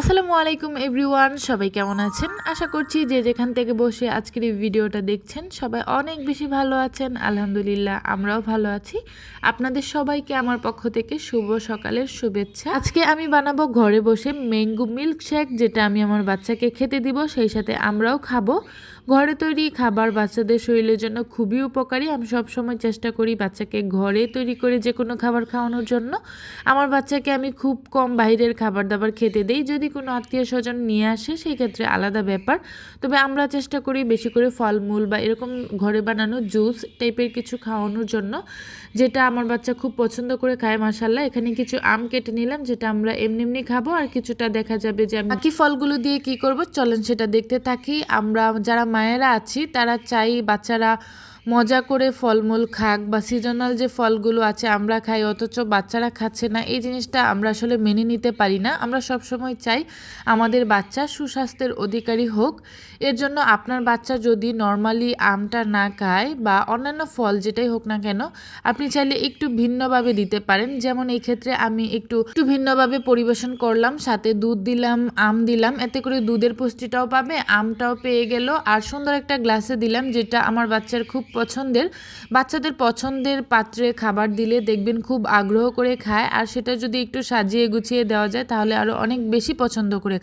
আসসালামু আলাইকুম এভরিওয়ান, সবাই কেমন আছেন? আশা করছি যে যেখান থেকে বসে আজকের এই ভিডিওটা দেখছেন, সবাই অনেক বেশি ভালো আছেন। আলহামদুলিল্লাহ, আমরাও ভালো আছি। আপনাদের সবাইকে আমার পক্ষ থেকে শুভ সকালের শুভেচ্ছা। আজকে আমি বানাবো ঘরে বসে ম্যাঙ্গো মিল্ক শেক যেটা আমি আমার বাচ্চাকে খেতে দিব, সেই সাথে আমরাও খাব। ঘরে তৈরি খাবার বাচ্চাদের শরীরের জন্য খুবই উপকারী। আমি সব সময় চেষ্টা করি বাচ্চাকে ঘরে তৈরি করে যে কোনো খাবার খাওয়ানোর জন্য। আমার বাচ্চাকে আমি খুব কম বাইরের খাবার দাবার খেতে দেই, যদি কোনো আত্মীয় স্বজন নিয়ে আসে, সেই ক্ষেত্রে আলাদা ব্যাপার। তবে আমরা চেষ্টা করি বেশি করে ফলমূল বা এরকম ঘরে বানানো জুস টাইপের কিছু খাওয়ানোর জন্য, যেটা আমার বাচ্চা খুব পছন্দ করে খায় মাসাল্লাহ এখানে কিছু আম কেটে নিলাম, যেটা আমরা এমনি এমনি খাব, আর কিছুটা দেখা যাবে যে বাকি ফলগুলো দিয়ে কি করব? চলেন সেটা দেখতে থাকি। আমরা যারা মায়েরা আছি, তারা চাই বাচ্চারা মজা করে ফলমূল খাক বা সিজনাল যে ফলগুলো আছে আমরা খাই, অথচ বাচ্চারা খাচ্ছে না, এই জিনিসটা আমরা আসলে মেনে নিতে পারি না। আমরা সব সময় চাই আমাদের বাচ্চা সুস্বাস্থ্যের অধিকারী হোক। এর জন্য আপনার বাচ্চা যদি নর্মালি আমটা না খায় বা অন্যান্য ফল যেটাই হোক না কেন, আপনি চাইলে একটু ভিন্নভাবে দিতে পারেন। যেমন এই ক্ষেত্রে আমি একটু একটু ভিন্নভাবে পরিবেশন করলাম, সাথে দুধ দিলাম, আম দিলাম, এতে করে দুধের পুষ্টিটাও পাবে, আমটাও পেয়ে গেল। আর সুন্দর একটা গ্লাসে দিলাম, যেটা আমার বাচ্চার খুব পছন্দের, বাচ্চাদের পছন্দের পাত্রে খাবার দিলে দেখবেন খুব আগ্রহ করে খায়। আর সেটা যদি একটু সাজিয়ে গুছিয়ে দেওয়া যায়, তাহলে আরও অনেক বেশি পছন্দ করে খায়।